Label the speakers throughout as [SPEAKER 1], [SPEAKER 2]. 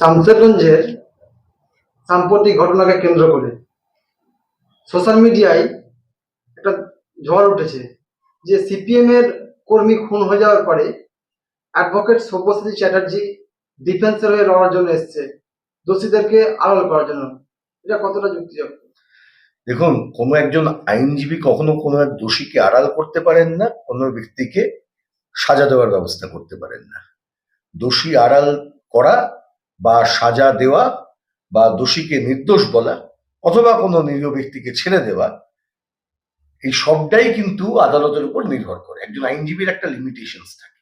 [SPEAKER 1] শামসেরগঞ্জের সাম্প্রতিক ঘটনাকে কেন্দ্র করে সোশ্যাল মিডিয়ায় একটা ঝড় উঠেছে যে সিপিএম এর কর্মী খুন হয়ে যাওয়ার পরে অ্যাডভোকেট সব্যসাচী চ্যাটার্জি ডিফেন্সের হয়ে লড়ার জন্য এসছে। দোষীদেরকে আড়াল করার জন্য। এটা কতটা যুক্তিযুক্ত?
[SPEAKER 2] দেখুন, কোনো একজন আইনজীবী কখনো কোনো এক দোষীকে আড়াল করতে পারেন না কোনো ব্যক্তিকে সাজা দেওয়ার ব্যবস্থা করতে পারেন না। দোষী আড়াল করা বা সাজা দেওয়া বা দোষীকে নির্দোষ বলা অথবা কোনো নিরীহ ব্যক্তিকে ছেড়ে দেওয়া, এই সবটাই কিন্তু আদালতের উপর নির্ভর করে। একজন আইনজীবীর একটা লিমিটেশনস থাকে।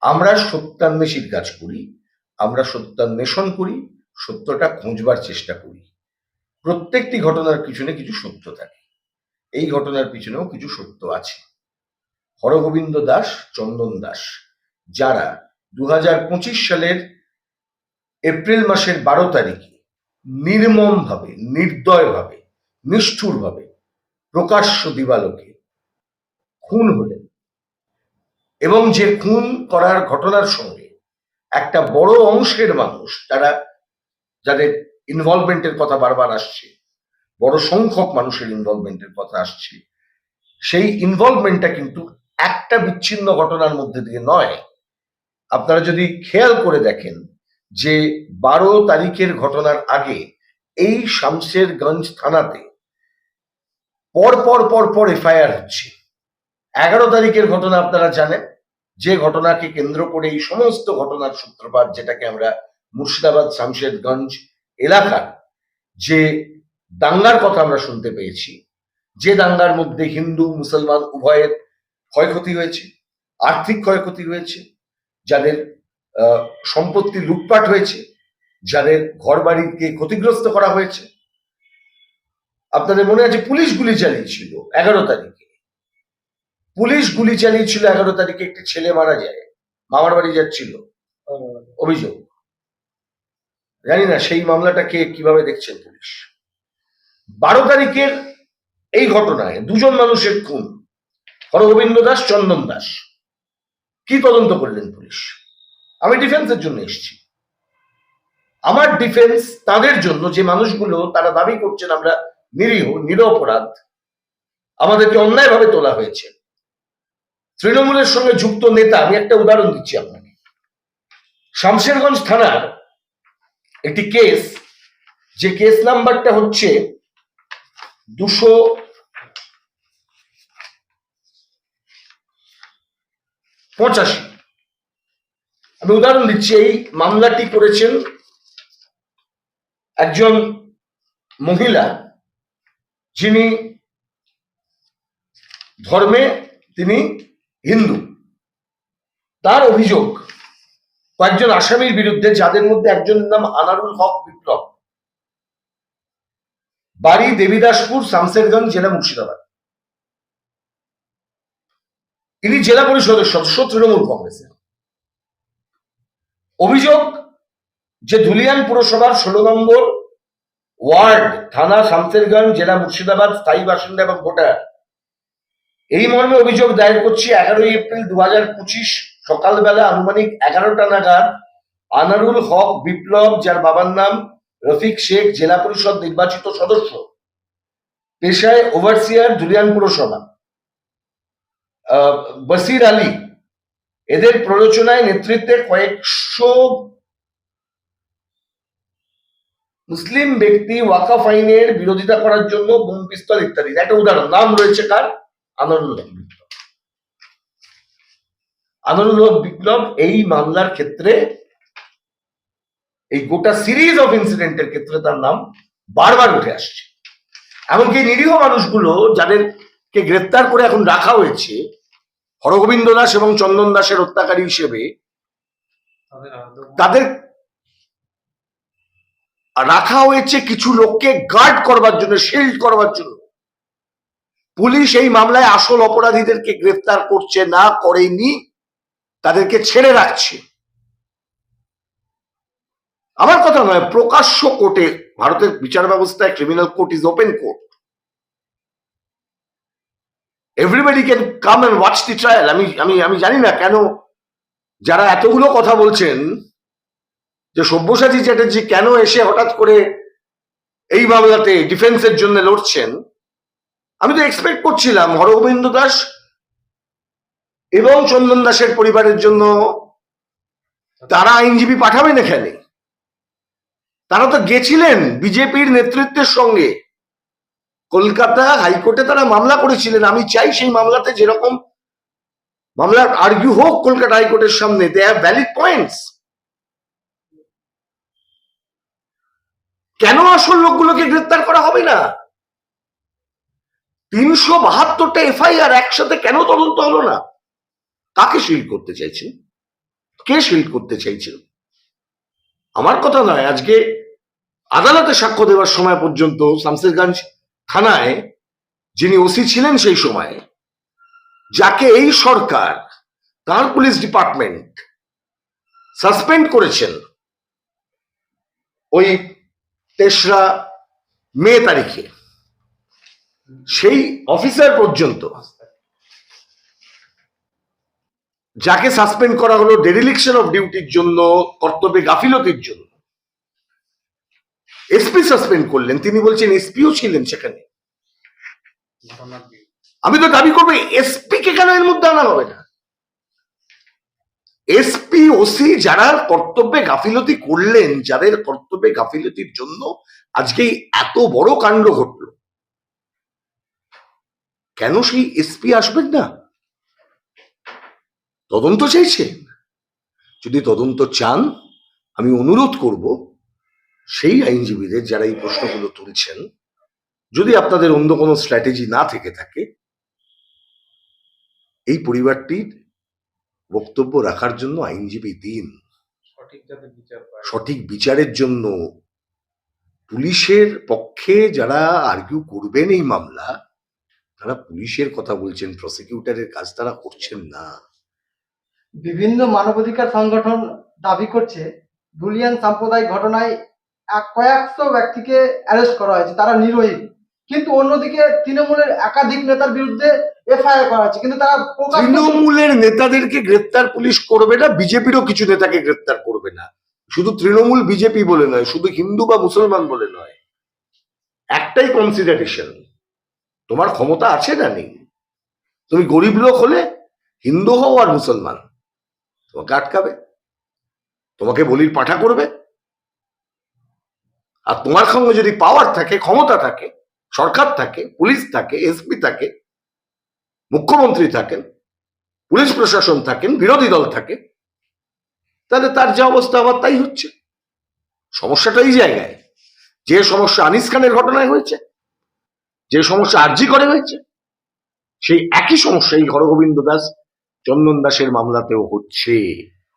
[SPEAKER 2] আমরা সত্যান্বেষীর কাজ করি, আমরা সত্যান্বেষণ করি, সত্যটা খুঁজবার চেষ্টা করি। প্রত্যেকটি ঘটনার পিছনে কিছু সত্য থাকে। এই ঘটনার পিছনেও কিছু সত্য আছে। হরগোবিন্দ দাস, চন্দন দাস, যারা দু হাজার পঁচিশ সালের এপ্রিল মাসের বারো তারিখে নির্মমভাবে, নির্দয়ভাবে, নিষ্ঠুরভাবে প্রকাশ্য দিবালোকে খুন হলেন। এবং যে খুন করার ঘটনার সঙ্গে একটা বড় অংশের মানুষ যারা, যাদের ইনভলভমেন্টের কথা বারবার আসছে, বড় সংখ্যক মানুষের ইনভলভমেন্টের কথা আসছে, সেই ইনভলভমেন্টটা কিন্তু একটা বিচ্ছিন্ন ঘটনার মধ্যে দিয়ে নয়। আপনারা যদি খেয়াল করে দেখেন যে বারো তারিখের ঘটনার আগে এই শামশেরগঞ্জ থানাতে পর পর পর পর এফআইআর হচ্ছে। এগারো তারিখের ঘটনা আপনারা জানেন। যে ঘটনাকে কেন্দ্র করে এই সমস্ত ঘটনার সূত্রপাত যেটাকে আমরা মুর্শিদাবাদ শামশেরগঞ্জ এলাকার যে দাঙ্গার কথা আমরা শুনতে পেয়েছি, যে দাঙ্গার মধ্যে হিন্দু, মুসলমান উভয়ের ক্ষয়ক্ষতি হয়েছে, আর্থিক ক্ষয়ক্ষতি হয়েছে, যাদের সম্পত্তি লুটপাট হয়েছে যাদের ঘর বাড়িকে ক্ষতিগ্রস্ত করা হয়েছে। আপনাদের মনে আছে পুলিশ গুলি চালিয়েছিল এগারো তারিখে? পুলিশ গুলি চালিয়েছিল এগারো তারিখে একটি ছেলে মারা যায়, মামার বাড়ি যাচ্ছিল। অভিযোগ। জানি না, সেই মামলাটাকে কীভাবে দেখছেন পুলিশ? বারো তারিখের এই ঘটনায় দুজন মানুষের খুন, হরগোবিন্দ দাস, চন্দন দাস। কি তদন্ত করলেন পুলিশ? আমি ডিফেন্সের জন্য এসেছি। আমার ডিফেন্স তাদের জন্য, যে মানুষগুলো তারা দাবি করছেন আমরা নিরীহ, নিরপরাধ, আমাদেরকে অন্যায়ভাবে তোলা হয়েছে। তৃণমূলের সঙ্গে যুক্ত নেতা, আমি একটা উদাহরণ দিচ্ছি আপনাকে। শামশেরগঞ্জ থানার একটি কেস, যে কেস নাম্বারটা হচ্ছে দুশো পঁচাশি। আমি উদাহরণ দিচ্ছি, এই মামলাটি করেছেন একজন মহিলা যিনি ধর্মে তিনি হিন্দু। তার অভিযোগ, কয়েকজন আসামির বিরুদ্ধে, যাদের মধ্যে একজনের নাম আনারুল হক বিপ্লব। বাড়ি দেবীদাসপুর, শামসেরগঞ্জ, জেলা মুর্শিদাবাদ। ইনি জেলা পরিষদের সদস্য, তৃণমূল কংগ্রেসের। অভিযোগ যে ধুলিয়ান পুরসভার ষোলো নম্বর ওয়ার্ড, থানা শামসেরগঞ্জ, জেলা মুর্শিদাবাদ, স্থায়ী বাসিন্দা এবং ভোটার। এই মর্মে অভিযোগ দায়ের করছি এগারোই এপ্রিল দু হাজার পঁচিশ সকালবেলা আনুমানিক এগারোটা নাগাদ আনারুল হক বিপ্লব, যার বাবার নাম রফিক শেখ, জেলা পরিষদ নির্বাচিত সদস্য। পেশায় ওভারসিয়ার ধুলিয়ান পুরসভা। বসির আলী এদের প্ররোচনায় নেতৃত্বে কয়েকশো মুসলিম ব্যক্তি ওয়াকাফ আইনের বিরোধিতা করার জন্য বোম পিস্তল ইত্যাদি। একটা উদাহরণ, নাম রয়েছে কার? হক বিপ্লব। বিপ্লব এই মামলার ক্ষেত্রে, এই গোটা সিরিজ অফ ইনসিডেন্টের ক্ষেত্রে তার নাম বারবার উঠে আসছে। এমনকি নিরীহ মানুষগুলো যাদেরকে গ্রেপ্তার করে এখন রাখা হয়েছে হরগোবিন্দ দাস এবং চন্দন দাসের হত্যাকারী হিসেবে তাদের রাখা হয়েছে কিছু লোককে গার্ড করবার জন্য শিল্ড করবার জন্য। পুলিশ এই মামলায় আসল অপরাধীদেরকে গ্রেফতার করছে, না করেনি, তাদেরকে ছেড়ে রাখছে। আমার কথা নয়, প্রকাশ্য কোর্টে, ভারতের বিচার ব্যবস্থায় criminal court is open court everybody can come and watch the trial আমি আমি আমি জানি না কেন যারা এতগুলো কথা বলছেন যে সব্যসাচী চ্যাটার্জি কেন এসে হঠাৎ করে এই মামলাতে ডিফেন্সের জন্য লড়ছেন, আমি তো এক্সপেক্ট করছিলাম হরগোবিন্দ দাস এবং চন্দন দাসের পরিবারের জন্য তারা আইনজীবী পাঠাবেন এখানে। তারা তো গেছিলেন বিজেপির নেতৃত্বের সঙ্গে। কলকাতা হাইকোর্টে তারা মামলা করেছিলেন। আমি চাই সেই মামলাতে যেরকম মামলা আর্গিউ হোক কলকাতা হাইকোর্টের সামনে দে হ্যাভ ভ্যালিড পয়েন্টস কেন আসল লোকগুলোকে গ্রেপ্তার করা হবে না? তিনশো বাহাত্তরটা এফআইআর একসাথে কেন তদন্ত হলো না? কাকে শিল্ড করতে চাইছেন? কে শিল্ড করতে চাইছেন? আমার কথা নয়, আজকে আদালতে সাক্ষ্য দেওয়ার সময় পর্যন্ত শামসেরগঞ্জ থানায় যিনি ওসি ছিলেন সেই সময়, যাকে এই সরকার, তার পুলিশ ডিপার্টমেন্ট সাসপেন্ড করেছেন ওই তেসরা মে তারিখে। সেই অফিসার পর্যন্ত যাকে সাসপেন্ড করা হলো ডেরিলিকশন অফ ডিউটির জন্য, কর্তব্যে গাফিলতির জন্য। এসপি সাসপেন্ড করলেন, তিনি বলছেন এসপিও ছিলেন সেখানে। আমি তো দাবি করব এসপি কে কেন এর মধ্যে আনা হবে না? এসপি ওসি যারা কর্তব্যে গাফিলতি করলেন, যাদের কর্তব্যে গাফিলতির জন্য আজকে এত বড় কাণ্ড ঘটলো, কেন সেই এসপি আসবেন না? তদন্ত চাইছেন? যদি তদন্ত চান, আমি অনুরোধ করব সেই আইনজীবীদের যারা এই প্রশ্নগুলো তুলছেন যদি আপনাদের অন্য কোনো স্ট্র্যাটেজি না থেকে থাকে এই পরিবারটির বক্তব্য রাখার জন্য আইনজীবী দিন।
[SPEAKER 3] সঠিক যাতে বিচার পায়।
[SPEAKER 2] সঠিক বিচারের জন্য পুলিশের পক্ষে যারা আর্কিউ করবেন এই মামলা তারা পুলিশের কথা বলছেন প্রসিকিউটরের কাজ তারা করছেন না।
[SPEAKER 1] বিভিন্ন মানবাধিকার সংগঠন দাবি করছে ধুলিয়ান সাম্প্রদায়িক ঘটনায় কয়েকশো ব্যক্তিকে অ্যারেস্ট করা হয়েছে, তারা নিরোহী কিন্তু অন্যদিকে তৃণমূলের একাধিক নেতার বিরুদ্ধে এফআইআর করা হয়েছে, কিন্তু তারা
[SPEAKER 2] তৃণমূলের নেতাদেরকে গ্রেপ্তার পুলিশ করবে না, বিজেপিরও কিছু নেতাকে গ্রেপ্তার করবে না। শুধু তৃণমূল বিজেপি বলে নয়, শুধু হিন্দু বা মুসলমান বলে নয়। একটাই কনসিডারেশন তোমার ক্ষমতা আছে না নেই? তুমি গরিব লোক হলে হিন্দু হও আর মুসলমান, তোমাকে আটকাবে, তোমাকে বলির পাঠা করবে আর তোমার সঙ্গে যদি পাওয়ার থাকে, ক্ষমতা থাকে, সরকার থাকে পুলিশ থাকে এসপি থাকে, মুখ্যমন্ত্রী থাকেন, পুলিশ প্রশাসন থাকেন, বিরোধী দল থাকে, তাহলে তার যে অবস্থা আবার তাই হচ্ছে। সমস্যাটা এই জায়গায়। যে সমস্যা আনিস খানের ঘটনায় হয়েছে, যে সমস্যা আরজি করে হয়েছে, সেই একই সমস্যা এই হরগোবিন্দ দাস, চন্দন দাসের মামলাতেও হচ্ছে।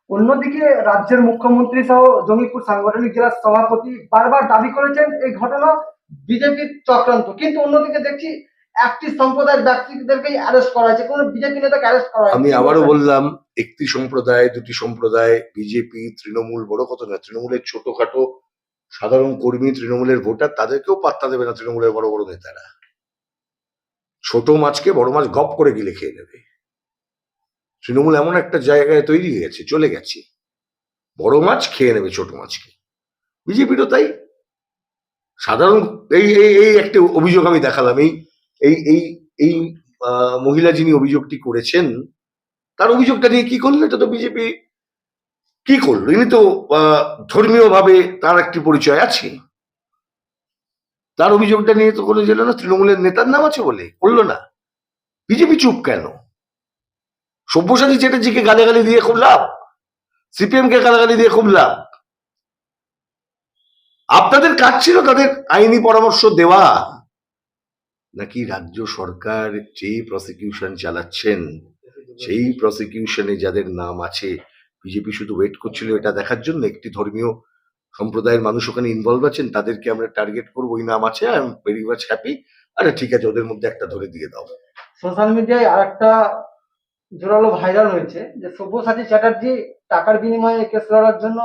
[SPEAKER 1] অন্যদিকে রাজ্যের মুখ্যমন্ত্রী সহ জমিপুর সাংগঠনিক জেলার সভাপতি বারবার দাবি করেছেন এই ঘটনা বিজেপির চক্রান্ত। কিন্তু অন্যদিকে দেখছি একটি সম্প্রদায়ের ব্যক্তিদেরকেই অ্যারেস্ট করা হয়েছে। কোনো বিজেপি নেতাকে অ্যারেস্ট করা
[SPEAKER 2] আমি আবারও বললাম, একটি সম্প্রদায়, দুটি সম্প্রদায়, বিজেপি, তৃণমূল, বড় কথা নয়, তৃণমূলের ছোটখাটো সাধারণ কর্মী, তৃণমূলের ভোটার, তাদেরকেও পাত্তা দেবে না তৃণমূলের বড় বড় নেতারা। ছোট মাছকে বড় মাছ গপ করে গিলে খেয়ে নেবে। তৃণমূল এমন একটা জায়গায় তৈরি হয়ে গেছে চলে গেছে। বড় মাছ খেয়ে নেবে, ছোট মাছকে। বিজেপিরও তাই। সাধারণ এই এই এই একটা অভিযোগ আমি দেখালাম। এই এই এই এই মহিলা যিনি অভিযোগটি করেছেন, তার অভিযোগটা নিয়ে কি করল এটা তো বিজেপি কি করল? ইনি তো ধর্মীয় ভাবে তার একটি পরিচয় আছে। তার অভিযোগটা নিয়ে তো কোনো যেল না, তৃণমূলের নেতার নাম আছে বলে। করল না। বিজেপি চুপ কেন? সব্যসাচী চ্যাটার্জিকে গালাগালি দিয়ে খুব লাভ? সিপিএম কে গালাগালি দিয়ে খুব লাভ? আপনাদের কাজ ছিল তাদের আইনি পরামর্শ দেওয়া। নাকি রাজ্য সরকার যে প্রসিকিউশন চালাচ্ছেন, সেই প্রসিকিউশনে যাদের নাম আছে বিজেপি শুধু ওয়েট করছিল এটা দেখার জন্য, একটি ধর্মীয় সম্প্রদায়ের মানুষ ওখানে ইনভলভ আছেন, তাদেরকে আমরা টার্গেট করব, ওই নাম আছে I am very much happy আরে ঠিক আছে, ওদের মধ্যে একটা ধরে দিয়ে দাও।
[SPEAKER 1] সোশ্যাল মিডিয়ায় আর একটা জোরালো ভাইরাল হয়েছে যে সব্যসাচী চ্যাটার্জি টাকার বিনিময়ে কেস লড়ার জন্য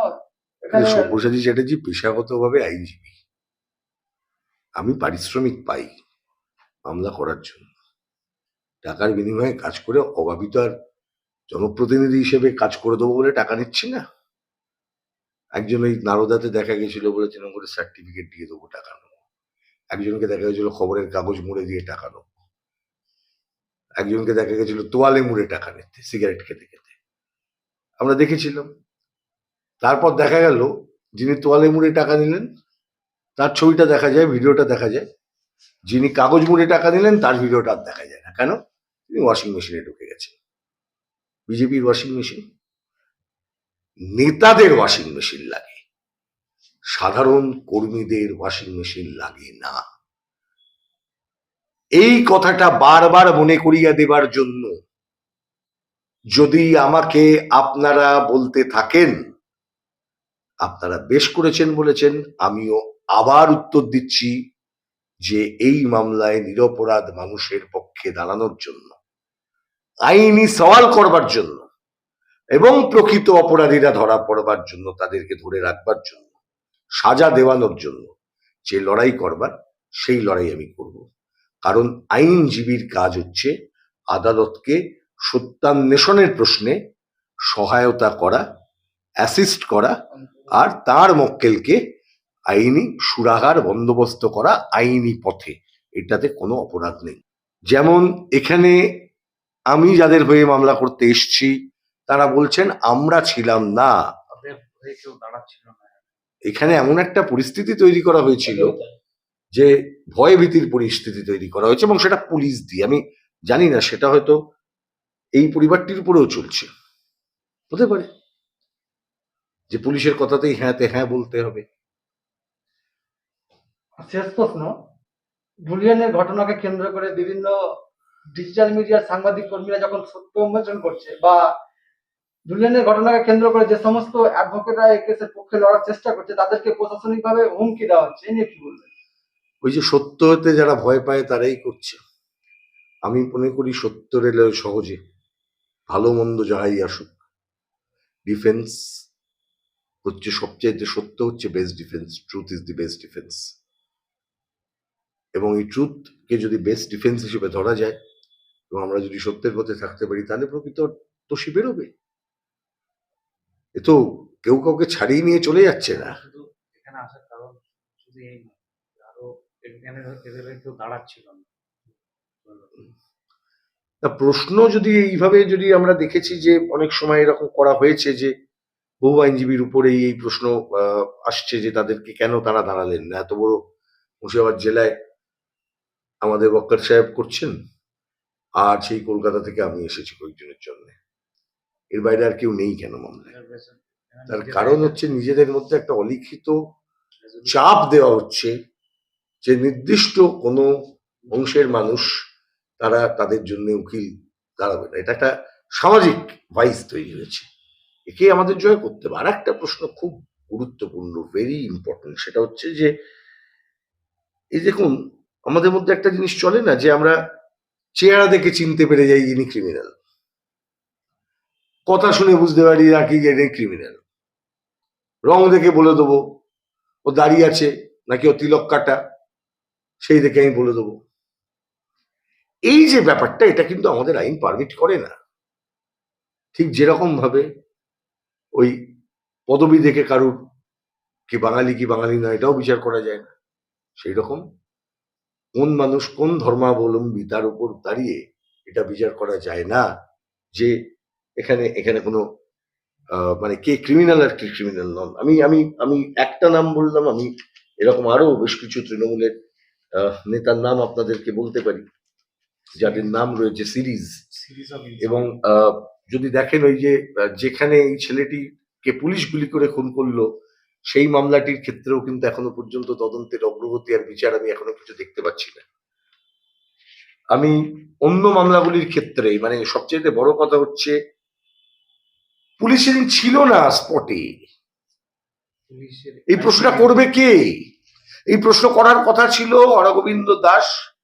[SPEAKER 2] সব্যসাচী চ্যাটার্জি পেশাগতভাবে আইনজীবী। আমি পারিশ্রমিক পাই মামলা করার জন্য। টাকার বিনিময়ে কাজ করে অভাবিত আর জনপ্রতিনিধি হিসেবে কাজ করে দেবো বলে টাকা নিচ্ছি না। একজন ওই নারদাতে দেখা গেছিল বলে তৃণমূলের সার্টিফিকেট দিয়ে দেবো টাকা নেব। একজনকে দেখা গেছিল খবরের কাগজ মুড়ে দিয়ে টাকা নেব। একজনকে দেখা গেছিল তোয়ালে মুড়ে টাকা নিতে, সিগারেট খেতে খেতে। আমরা দেখেছিলাম। তারপর দেখা গেল, যিনি তোয়ালে মুড়ে টাকা নিলেন, তার ছবিটা দেখা যায়, ভিডিওটা দেখা যায়। যিনি কাগজ মুড়ে টাকা নিলেন, তার ভিডিওটা আর দেখা যায় না। কেন? তিনি ওয়াশিং মেশিনে ঢুকে গেছেন। বিজেপির ওয়াশিং মেশিন। নেতাদের ওয়াশিং মেশিন লাগে। সাধারণ কর্মীদের ওয়াশিং মেশিন লাগে না। এই কথাটা বারবার মনে করিয়া দেবার জন্য যদি আমাকে আপনারা বলতে থাকেন, আপনারা বেশ করেছেন বলেছেন, আমিও আবার উত্তর দিচ্ছি যে এই মামলায় নিরপরাধ মানুষের পক্ষে দাঁড়ানোর জন্য, আইনি সওয়াল করবার জন্য এবং প্রকৃত অপরাধীরা ধরা পড়বার জন্য, তাদেরকে ধরে রাখবার জন্য, সাজা দেওয়ানোর জন্য যে লড়াই করবার, সেই লড়াই আমি করব। কারণ আইনজীবীর কাজ হচ্ছে আদালতকে সত্যান্বেষণের প্রশ্নে সহায়তা করা অ্যাসিস্ট করা আর তার মক্কেলকে আইনি সুরাহার বন্দোবস্ত করা আইনি পথে। এটাতে কোনো অপরাধ নেই। যেমন এখানে আমি যাদের হয়ে মামলা করতে এসছি তারা বলছেন আমরা ছিলাম না। এখানে এমন একটা পরিস্থিতি তৈরি করা হয়েছিল। যে ভয় ভীতির পরিস্থিতি তৈরি করা হয়েছে এবং সেটা পুলিশ দিয়ে। আমি জানি না, সেটা হয়তো এই পরিবারটির উপরেও চলছে। হতে পারে। যে পুলিশের কথাতেই হ্যাঁতে হ্যাঁ বলতে হবে।
[SPEAKER 1] শেষ প্রশ্ন বুলিয়ানের ঘটনাকে কেন্দ্র করে বিভিন্ন ডিজিটাল মিডিয়ার সাংবাদিক কর্মীরা যখন সত্য উন্মোচন করছে বা বুলিয়ানের ঘটনাকে কেন্দ্র করে যে সমস্ত অ্যাডভোকেটরা এই কেসের পক্ষে লড়ার চেষ্টা করছে, তাদেরকে প্রশাসনিকভাবে হুমকি দেওয়া হচ্ছে, এই নিয়ে কি বলবেন?
[SPEAKER 2] ওই যে সত্য হতে যারা ভয় পায় তারাই করছে। আমি মনে করি সত্য রেলে সহজে ভালো মন্দ যাহাই আসুক ডিফেন্স হচ্ছে সবচেয়ে সত্য হচ্ছে best defence truth is the best defence এবং এই ট্রুথকে যদি বেস্ট ডিফেন্স হিসেবে ধরা যায়, এবং আমরা যদি সত্যের পথে থাকতে পারি, তাহলে প্রকৃত দোষী বেরোবে। এ তো কেউ কাউকে ছাড়িয়ে নিয়ে চলে যাচ্ছে না।
[SPEAKER 3] এখানে আসার কারণ শুধু এই এখানে এদের কেউ দাঁড়াচ্ছিল না।
[SPEAKER 2] প্রশ্ন যদি এইভাবে যদি আমরা দেখেছি যে অনেক সময় এরকম করা হয়েছে যে বহু আইনজীবীর উপরেই এই প্রশ্ন আসছে যে তাদেরকে কেন তারা দাঁড়ালেন না? এত বড় মুর্শিদাবাদ জেলায় আমাদের বক্কর সাহেব করছেন? আর সেই কলকাতা থেকে আমি এসেছি কয়েকজনের জন্য। এর বাইরে আর কেউ নেই কেন মামলায়? তার কারণ হচ্ছে নিজেদের মধ্যে একটা অলিখিত চাপ দেওয়া হচ্ছে যে নির্দিষ্ট কোনো অংশের মানুষ তারা তাদের জন্য উকিল দাঁড়াবে না। এটা একটা সামাজিক ভাইস তৈরি হয়েছে। একে আমাদের জয় করতে হবে। আর একটা প্রশ্ন খুব গুরুত্বপূর্ণ ভেরি ইম্পর্টেন্ট সেটা হচ্ছে যে, এই দেখুন, আমাদের মধ্যে একটা জিনিস চলে না যে আমরা চেহারা দেখে চিনতে পেরে যাই ইনি ক্রিমিনাল কথা শুনে বুঝতে পারি নাকি ইনি ক্রিমিনাল রং দেখে বলে দেবো, ও দাঁড়িয়ে আছে, নাকি ও তিলক কাটা। সেই দেখে আমি বলে দেবো। এই যে ব্যাপারটা, এটা কিন্তু আমাদের আইন পারমিট করে না। ঠিক যেরকম ভাবে ওই পদবি দেখে কারুর কি বাঙালি কি বাঙালি না এটাও বিচার করা যায় না। সেই রকম কোন মানুষ কোন ধর্মাবলম্বী তার উপর দাঁড়িয়ে এটা বিচার করা যায় না যে এখানে এখানে কোনো মানে কে ক্রিমিনাল আর কে ক্রিমিনাল নন। আমি আমি আমি একটা নাম বললাম, আমি এরকম আরও বেশ কিছু তৃণমূলের নেতার নাম আপনাদেরকে বলতে পারি যাদের নাম রয়েছে সিরিজ। এবং যদি দেখেন ওই যে যেখানে এই ছেলেটিকে পুলিশ গুলি করে খুন করল সেই মামলাটির ক্ষেত্রেও কিন্তু এখনও পর্যন্ত তদন্তের অগ্রগতি আর বিচার আমি এখনও কিছু দেখতে পাচ্ছি না। আমি অন্য মামলাগুলির ক্ষেত্রে মানে সবচেয়ে বড় কথা হচ্ছে পুলিশ সেদিন ছিল না স্পটে এই প্রশ্নটা করবে কে? এই প্রশ্ন করার কথা ছিল অরগোবিন্দ দাস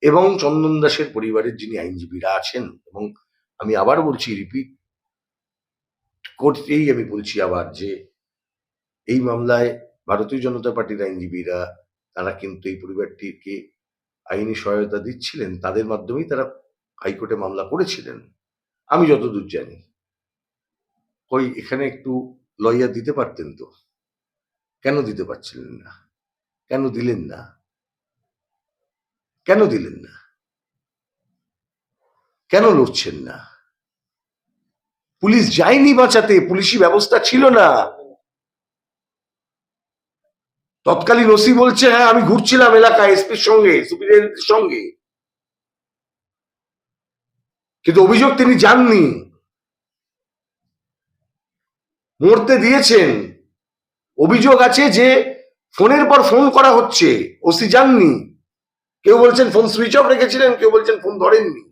[SPEAKER 2] এবং চন্দন দাসের পরিবারের যিনি আইনজীবীরা আছেন। এবং আমি আবার বলছি, রিপিট করতেই আমি বলছি আবার যে এই মামলায় ভারতীয় জনতা পার্টির আইনজীবীরা, তারা কিন্তু এই পরিবারটিকে আইনি সহায়তা দিচ্ছিলেন। তাদের মাধ্যমেই তারা হাইকোর্টে মামলা করেছিলেন। আমি যতদূর জানি। ওই এখানে একটু লয়ার দিতে পারতেন তো? কেন দিতে পারছিলেন না? কেন দিলেন না? কেন দিলেন না? কেন লড়ছেন না? পুলিশ যায়নি বাঁচাতে, পুলিশি ব্যবস্থা ছিল না। তৎকালীন ওসি বলছে হ্যাঁ আমি ঘুরছিলাম এলাকায় এসপির সঙ্গে সুপিরিয়রের সঙ্গে। কিন্তু অভিযোগ তিনি যাননি মরতে দিয়েছেন। অভিযোগ আছে যে ফোনের পর ফোন করা হচ্ছে ওসি যাননি। কেউ বলছেন ফোন সুইচ অফ রেখেছিলেন কেউ বলছেন ফোন ধরেননি।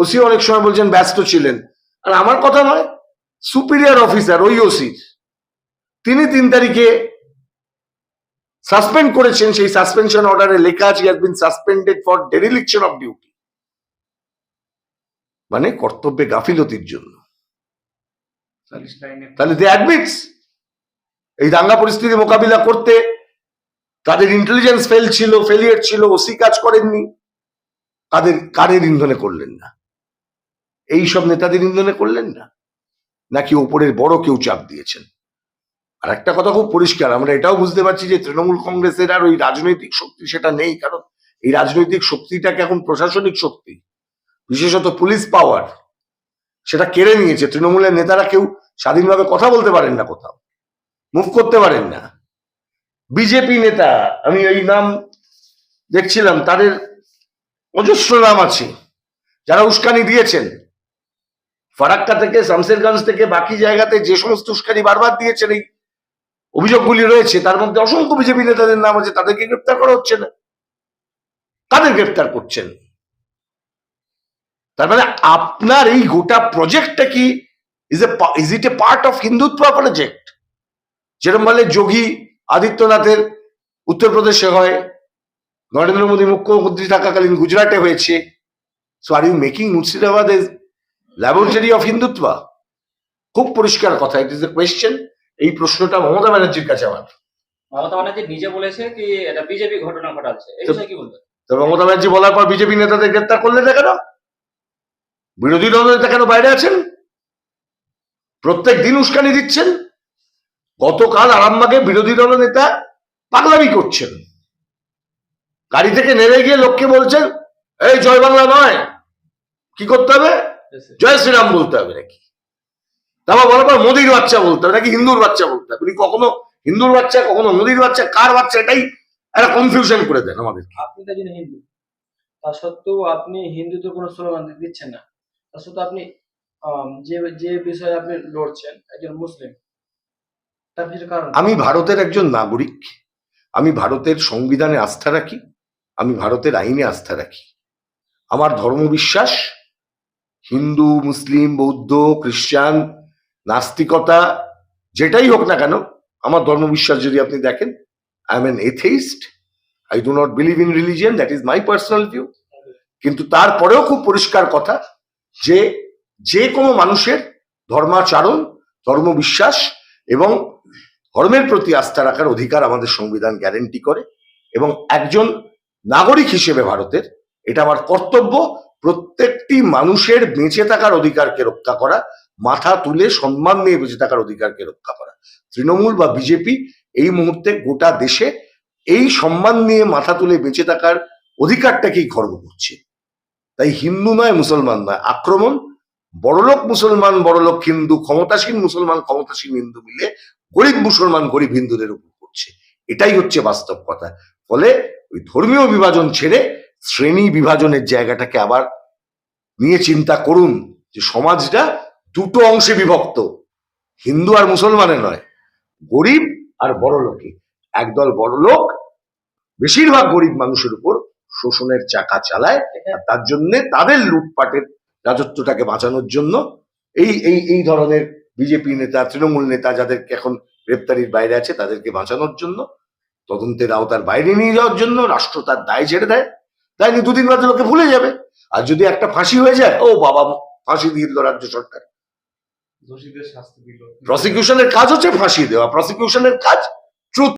[SPEAKER 2] ওসি অনেক সময় বলছেন ব্যস্ত ছিলেন। আর আমার কথা নয় সুপিরিয়র অফিসার ওই ওসির। তিনি তিন তারিখে সাসপেন্ড করেছেন সেই সাসপেনশন অর্ডারে লেখা আছে has been suspended for dereliction of duty মানে কর্তব্যে গাফিলতির জন্য। তাহলে দে অ্যাডমিটস এই দাঙ্গা পরিস্থিতি মোকাবিলা করতে তাদের ইন্টেলিজেন্স ফেল ছিল ফেলিয়ার ছিল, ওসি কাজ করেননি, তাদের কারের ইন্ধনে করলেন না? এই সব নেতাদের ইন্ধনে করলেন না? নাকি ওপরের বড় কেউ চাপ দিয়েছেন? আর একটা কথা খুব পরিষ্কার, আমরা এটাও বুঝতে পারছি যে তৃণমূল কংগ্রেসের আর ওই রাজনৈতিক শক্তি সেটা নেই, কারণ এই রাজনৈতিক শক্তিটাকে এখন প্রশাসনিক শক্তি, বিশেষত পুলিশ পাওয়ার সেটা কেড়ে নিয়েছে। তৃণমূলের নেতারা কেউ স্বাধীনভাবে কথা বলতে পারেন না কোথাও। মুভ করতে পারেন না। বিজেপি নেতা, আমি এই নাম দেখছিলাম, তাদের অজস্র নাম আছে। যারা উস্কানি দিয়েছেন। ফারাক্কা থেকে শামসেরগঞ্জ থেকে, বাকি জায়গাতে যে সমস্ত উস্কানি বারবার দিয়েছেন, এই অভিযোগগুলি রয়েছে, তার মধ্যে অসংখ্য বিজেপি নেতাদের নাম আছে, তাদেরকে গ্রেপ্তার করা হচ্ছে না। কাদের গ্রেপ্তার করছেন? তার মানে আপনার এই গোটা প্রজেক্টটা কি is a is it a part of Hindutva project যেরকম বলে যোগী আদিত্যনাথের উত্তরপ্রদেশে হয় নরেন্দ্র মোদী মুখ্যমন্ত্রী থাকাকালীন গুজরাটে হয়েছে। So are you making Murshidabad as laboratory of Hindutva খুব পরিষ্কার কথা ইট ইজ এ কোয়েশ্চেন এই প্রশ্নটা মমতা ব্যানার্জির কাছে আমার।
[SPEAKER 4] মমতা ব্যানার্জি নিজে বলেছে কি এটা বিজেপি ঘটনা ঘটাচ্ছে। এই বিষয়ে কি বলবেন?
[SPEAKER 2] তো মমতা ব্যানার্জি বলার পর বিজেপি নেতাদের গ্রেপ্তার করলেন না কেন? বিরোধী দল নেতা কেন বাইরে আছেন? প্রত্যেক দিন উস্কানি দিচ্ছেন? গতকাল আরামবাগে বিরোধী দল নেতা পাগলামি করছেন। গাড়ি থেকে নেমে গিয়ে লোককে বলছেন, এই জয় বাংলা নয়। কি করতে হবে? জয় শ্রীরাম বলতে হবে নাকি? তারপর বলার পর মোদির বাচ্চা বলতে হবে নাকি হিন্দুর বাচ্চা বলতে হবে? উনি কখনো হিন্দুর বাচ্চা, কখনো মোদির বাচ্চা, কার বাচ্চা, এটাই একটা কনফিউশন করে দেন আমাদের।
[SPEAKER 5] আপনি তো হিন্দু। তা সত্ত্বেও আপনি হিন্দুত্ব কোনো স্লোগান দিচ্ছেন না। তা সত্ত্বেও আপনি যে যে বিষয়ে আপনি লড়ছেন, একজন মুসলিম
[SPEAKER 2] আমি ভারতের একজন নাগরিক। আমি ভারতের সংবিধানে আস্থা রাখি। আমি ভারতের আইনে আস্থা রাখি। আমার ধর্মবিশ্বাস, হিন্দু, মুসলিম, বৌদ্ধ, খ্রিস্টান, নাস্তিকতা, যেটাই হোক না কেন, আমার ধর্মবিশ্বাস যদি আপনি দেখেন I am an atheist I do not believe in religion that is my personal view কিন্তু তারপরেও খুব পরিষ্কার কথা যে যে কোনো মানুষের ধর্মাচরণ, ধর্মবিশ্বাস এবং ধর্মের প্রতি আস্থা রাখার অধিকার আমাদের সংবিধান গ্যারেন্টি করে এবং একজন নাগরিক হিসেবে ভারতের, এটা আমার কর্তব্য, প্রত্যেকটি মানুষের বেঁচে থাকার অধিকারকে রক্ষা করা, মাথা তুলে সম্মান নিয়ে বেঁচে থাকার অধিকারকে রক্ষা করা। তৃণমূল বা বিজেপি এই মুহূর্তে গোটা দেশে এই সম্মান নিয়ে মাথা তুলে বেঁচে থাকার অধিকারটাকেই খর্ব করছে। তাই হিন্দু নয়, মুসলমান নয়, আক্রমণ, বড়লোক মুসলমান, বড়লোক হিন্দু, ক্ষমতাসীন মুসলমান, ক্ষমতাসীন হিন্দু মিলে গরিব মুসলমান, গরিব হিন্দুদের উপর করছে। এটাই হচ্ছে বাস্তব কথা। ফলে ওই ধর্মীয় বিভাজন ছেড়ে শ্রেণি বিভাজনের জায়গাটাকে আবার নিয়ে চিন্তা করুন যে সমাজটা দুটো অংশে বিভক্ত। হিন্দু আর মুসলমানে নয়, গরিব আর বড় লোকে। একদল বড় লোক বেশিরভাগ গরিব মানুষের উপর শোষণের চাকা চালায় তার জন্য তাদের লুটপাটের রাজত্বটাকে বাঁচানোর জন্য এই এই এই ধরনের বিজেপি নেতা তৃণমূল নেতা যাদেরকে এখন গ্রেপ্তারির বাইরে আছে তাদেরকে বাঁচানোর জন্য তদন্তের আওতার বাইরে নিয়ে যাওয়ার জন্য রাষ্ট্র তার দায় ছেড়ে দেয়। তাই দুদিন বাদে লোকে ভুলে যাবে। আর যদি একটা ফাঁসি হয়ে যায় ও বাবা ফাঁসি দিয়ে দিল রাজ্য সরকার। প্রসিকিউশনের কাজ হচ্ছে ফাঁসি দেওয়া। প্রসিকিউশনের কাজ